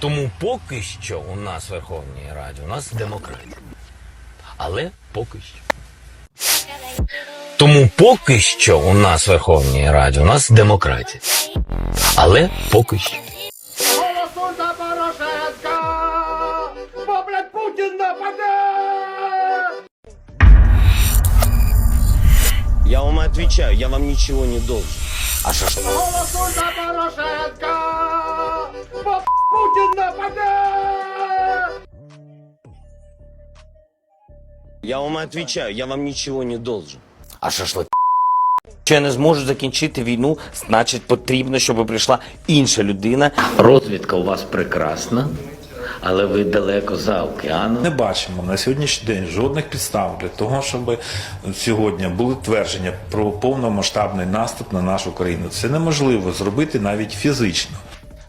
Тому поки що у нас в Верховній Раді у нас демократія. Але поки що. Тому поки що у нас в Верховній Раді у нас демократія. Але поки що. Голосуй за Порошенка! Бо, блядь, Путін нападе! Я вам отвечаю, я вам ничего не должен. А що ж? Голосуй за Порошенка! Бо, Путін нападе! Я вам отвечаю, я вам ничего не должен. А що ж ви? Що я не зможу закінчити війну, значить потрібно, щоб прийшла інша людина. Розвідка у вас прекрасна, але ви далеко за океаном. Не бачимо на сьогоднішній день жодних підстав для того, щоб сьогодні були твердження про повномасштабний наступ на нашу країну. Це неможливо зробити навіть фізично.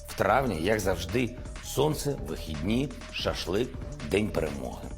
В травні, як завжди, сонце, вихідні, шашлик, день перемоги.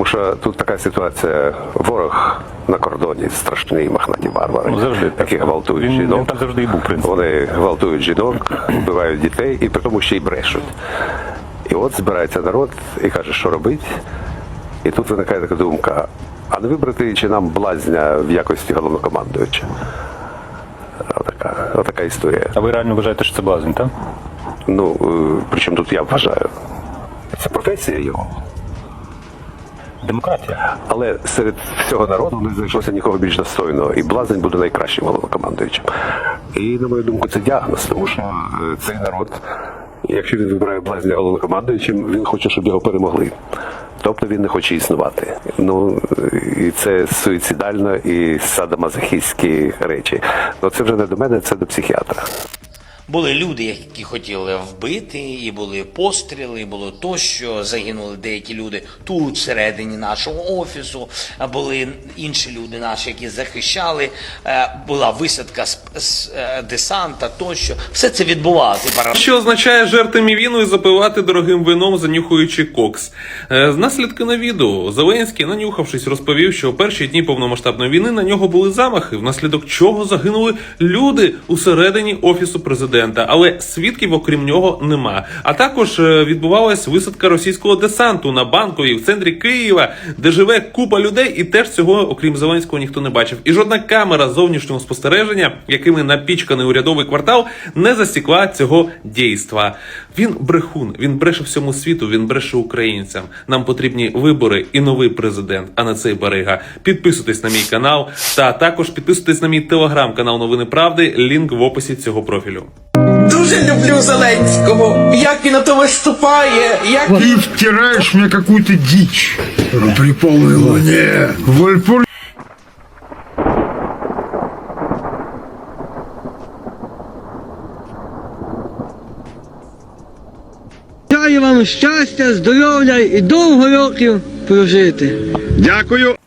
Тому що тут така ситуація. Ворог на кордоні страшний махнаті варвари, Ну, завжди так. гвалтують Він- він жінок. так завжди і був, в принципі. Вони гвалтують жінок, вбивають дітей і при тому ще й брешуть. І от збирається народ і каже, що робить. І тут виникає така думка: а не вибрати чи нам блазня в якості головнокомандуюча? Отака, отака історія. А ви реально вважаєте, що це блазень, так? Ну, е, причому тут я вважаю. Це професія його. Демократія. Але серед всього народу не знайшлося нікого більш достойного, і блазень буде найкращим головнокомандуючим. І на мою думку, це діагноз, тому що е, цей народ, якщо він вибирає блазня головнокомандуючим, він хоче, щоб його перемогли. Тобто він не хоче існувати. Ну і це суїцидально і садомазохістські речі. Ну це вже не до мене, це до психіатра. Були люди, які хотіли вбити, і були постріли, і було тощо. Загинули деякі люди тут, всередині нашого офісу. Були інші люди наші, які захищали. Е, Була висадка з, е, десанта тощо. Все це відбувалося. Що означає жерти мівіну і запивати дорогим вином, занюхуючи кокс. Е, З наслідки на відео Зеленський, нанюхавшись, розповів, що у перші дні повномасштабної війни на нього були замахи, внаслідок чого загинули люди усередині офісу президента. Але свідків, окрім нього, нема. А також е, відбувалась висадка російського десанту на банковій в центрі Києва, де живе купа людей, і теж цього, окрім Зеленського, ніхто не бачив. І жодна камера зовнішнього спостереження, якими напічканий урядовий квартал, не засікла цього дійства. Він брехун, він бреше всьому світу, він бреше українцям. Нам потрібні вибори і новий президент, а не цей барига. Підписуйтесь на мій канал та також підписуйтесь на мій телеграм-канал Новини Правди. Лінк в описі цього профілю. Дуже люблю Зеленського. Як він на то виступає, як Ты втираешь мне какую-то дичь при полной луне. Вальпур Бажаю вам щастя, здоров'я і довго років прожити. Дякую.